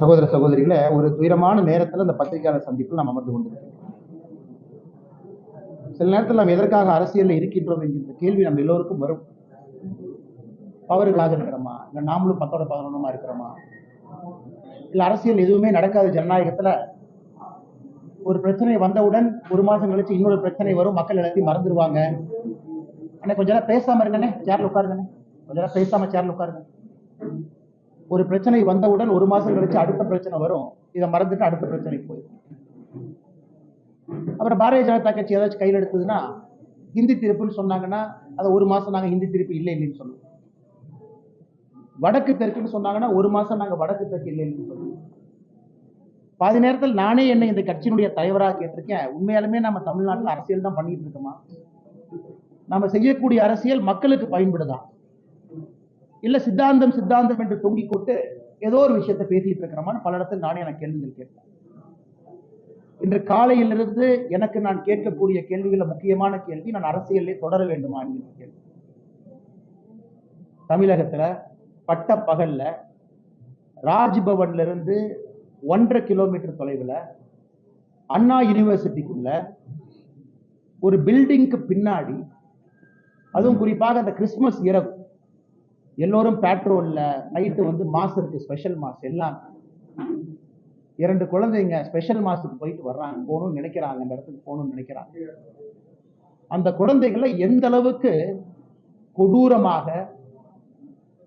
சகோதர சகோதரிகளை ஒரு துயரமான நேரத்தில் அந்த பத்திரிகையாளர் சந்திப்பில் நாம் அமர்ந்து கொண்டிருக்கிறோம். சில நேரத்தில் நாம் எதற்காக அரசியலில் இருக்கின்றோம் என்கின்ற கேள்வி நம்ம எல்லோருக்கும் வரும். பவர்களாக இருக்கிறோமா? இல்லை நாமளும் பத்தோட பதினொன்றுமா இருக்கிறோமா? இல்லை அரசியல் எதுவுமே நடக்காத ஜனநாயகத்தில் ஒரு பிரச்சனை வந்தவுடன் ஒரு மாதம் கழிச்சு இன்னொரு பிரச்சனை வரும் மக்கள் எல்லாத்தையும் மறந்துடுவாங்க அண்ணே கொஞ்ச நேரம் பேசாமல் இருங்கண்ணே சேர்ல உட்காருங்கண்ணே. கொஞ்ச நேரம் பேசாமல் சேர்ல உட்காருங்க. ஒரு பிரச்சனை வந்தவுடன் ஒரு மாசம் கழிச்சு அடுத்த பிரச்சனை வரும். இதை மறந்துட்டு அடுத்த பிரச்சனைக்கு போயிடும் அப்புறம் பாரதிய ஜனதா கட்சி ஏதாச்சும் கையில் எடுத்ததுன்னா ஹிந்தி திருப்புன்னு சொன்னாங்கன்னா அதை ஒரு மாசம் நாங்கள் ஹிந்தி திருப்பு இல்லை இல்லைன்னு சொல்லுவோம். வடக்கு தெற்குன்னு சொன்னாங்கன்னா ஒரு மாசம் நாங்கள் வடக்கு தெற்கு இல்லைன்னு சொல்லுவோம். பாதி நேரத்தில் நானே என்னை இந்த கட்சியினுடைய தலைவராக கேட்டிருக்கேன் உண்மையாலுமே நம்ம தமிழ்நாட்டில் அரசியல் தான் பண்ணிட்டு இருக்கோமா? நம்ம செய்யக்கூடிய அரசியல் மக்களுக்கு பயன்படுதான் இல்ல சித்தாந்தம் சித்தாந்தம் என்று தொங்கிக் கொண்டு ஏதோ ஒரு விஷயத்தை பேசிட்டு இருக்கிறமான பல இடத்தில் நானே எனக்கு கேள்விகள் கேட்பேன். இன்று காலையிலிருந்து எனக்கு நான் கேட்கக்கூடிய கேள்விகளில் முக்கியமான கேள்வி நான் அரசியலே தொடர வேண்டுமா என்கிற கேள்வி. தமிழகத்துல பட்ட பகல்ல ராஜ்பவன்ல இருந்து ஒன்றரை கிலோமீட்டர் தொலைவில் அண்ணா யூனிவர்சிட்டிக்குள்ள ஒரு பில்டிங்க்கு பின்னாடி அதுவும் குறிப்பாக அந்த கிறிஸ்துமஸ் இரவு எல்லோரும் பேட்ரோலில் நைட்டு வந்து மாஸ் இருக்குது ஸ்பெஷல் மாஸ் எல்லாம். இரண்டு குழந்தைங்க ஸ்பெஷல் மாஸுக்கு போயிட்டு வர்றாங்க போகணும்னு நினைக்கிறாங்க அந்த இடத்துக்கு போகணும்னு நினைக்கிறாங்க. அந்த குழந்தைகளை எந்த அளவுக்கு கொடூரமாக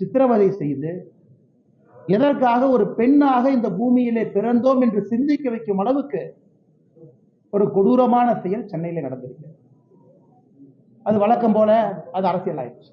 சித்திரவதை செய்து எதற்காக ஒரு பெண்ணாக இந்த பூமியிலே பிறந்தோம் என்று சிந்திக்க வைக்கும் அளவுக்கு ஒரு கொடூரமான செயல் சென்னையில் நடந்திருக்கு. அது வழக்கம் போல அது அரசியல் ஆயிடுச்சு.